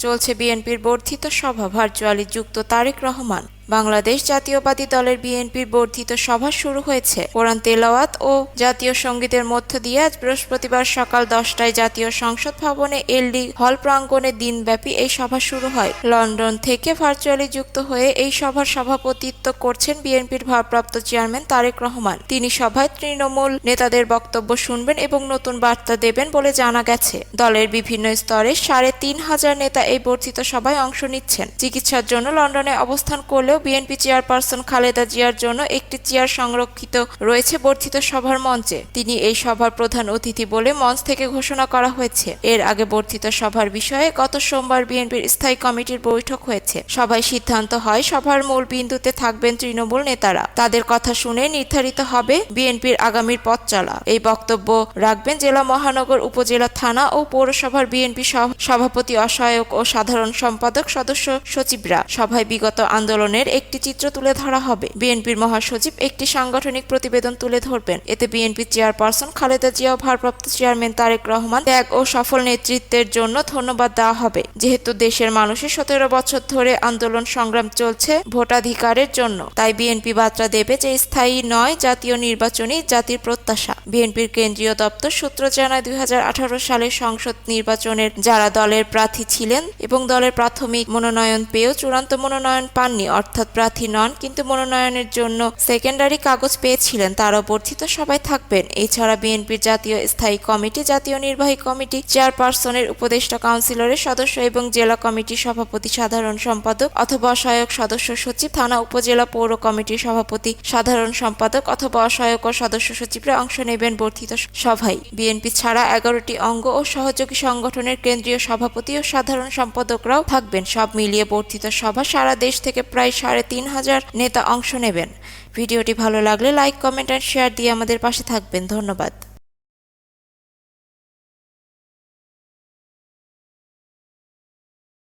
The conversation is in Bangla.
চলছে বিএনপির বর্ধিত সভা ভার্চুয়ালি যুক্ত তারেক রহমান। বাংলাদেশ জাতীয়বাদী দলের বিএনপির বর্ধিত সভা শুরু হয়েছে। কোরআন তেলাওয়াত ও জাতীয় সঙ্গীতের মধ্য দিয়ে আজ বৃহস্পতিবার সকাল দশটায় জাতীয় সংসদ ভবনে এলডি হল প্রাঙ্গণে দিনব্যাপী এই সভা শুরু হয়। লন্ডন থেকে ভার্চুয়ালি যুক্ত হয়ে এই সভার সভাপতিত্ব করছেন বিএনপির ভারপ্রাপ্ত চেয়ারম্যান তারেক রহমান। তিনি সভায় তৃণমূল নেতাদের বক্তব্য শুনবেন এবং নতুন বার্তা দেবেন বলে জানা গেছে। দলের বিভিন্ন স্তরে সাড়ে তিন হাজার নেতা এই বর্ধিত সভায় অংশ নিচ্ছেন। চিকিৎসার জন্য লন্ডনে অবস্থান করলেও বিএনপি চেয়ারপারসন খালেদা জিয়ার জন্য একটি চেয়ার সংরক্ষিত রয়েছে বর্ধিত সভার মঞ্চে। তিনি এই সভার প্রধান অতিথি বলে মঞ্চ থেকে ঘোষণা করা হয়েছে। এর আগে বর্ধিত সভার বিষয়ে গত সোমবার বিএনপির স্থায়ী কমিটির বৈঠক হয়েছে। সভায় সিদ্ধান্ত হয়, সভার মূল বিন্দুতে থাকবেন তৃণমূল নেতারা। তাদের কথা শুনে নির্ধারিত হবে বিএনপির আগামীর পথ চলা। এই বক্তব্য রাখবেন জেলা মহানগর উপজেলা থানা ও পৌরসভার বিএনপি সভাপতি অসহায়ক ও সাধারণ সম্পাদক সদস্য সচিবরা। সভায় বিগত আন্দোলনের একটি চিত্র তুলে ধরা হবে। বিএনপির মহাসচিব একটি সাংগঠনিক প্রতিবেদন তুলে ধরবেন। এতে বিএনপি চেয়ারপারসন খালেদা জিয়া ভারপ্রাপ্ত চেয়ারম্যান তারেক রহমান ত্যাগ ও সফল নেতৃত্বের জন্য ধন্যবাদ দেওয়া হবে। যেহেতু দেশের মানুষের সতেরো বছর ধরে আন্দোলন সংগ্রাম চলছে ভোটাধিকারের জন্য। তাই বিএনপি বার্তা দেবে যে স্থায়ী নয় জাতীয় নির্বাচনই জাতির প্রত্যাশা। বিএনপির কেন্দ্রীয় দপ্তর সূত্র জানায় দুই হাজার আঠারো সালের সংসদ নির্বাচনের যারা দলের প্রার্থী ছিলেন এবং দলের প্রাথমিক মনোনয়ন পেয়েও চূড়ান্ত মনোনয়ন পাননি, অর্থাৎ প্রার্থী নন, কিন্তু মনোনয়নের জন্য সেকেন্ডারি কাগজ পেয়েছিলেন। তারাও বর্ধিত সবাই থাকবেন। এছাড়া বিএনপির জাতীয় স্থায়ী কমিটি, জাতীয় নির্বাহী কমিটি, চেয়ারপারসনের উপদেষ্টা কাউন্সিলরের সদস্য এবং জেলা কমিটির সভাপতি, সাধারণ সম্পাদক অথবা অসহায়ক সদস্য সচিব, থানা উপজেলা পৌর কমিটির সভাপতি, সাধারণ সম্পাদক অথবা অসহায়ক ও সদস্য সচিবরা অংশ নেবেন বর্ধিত সভায়। বিএনপি ছাড়া এগারোটি অঙ্গ ও সহযোগী সংগঠনের কেন্দ্রীয় সভাপতি ও সাধারণ সম্পাদকরাও থাকবেন। সব মিলিয়ে বর্ধিত সভা সারা দেশ থেকে প্রায় সাড়ে তিন হাজার নেতা অংশ নেবেন। ভিডিওটি ভালো লাগলে লাইক, কমেন্ট অ্যান্ড শেয়ার দিয়ে আমাদের পাশে থাকবেন। ধন্যবাদ।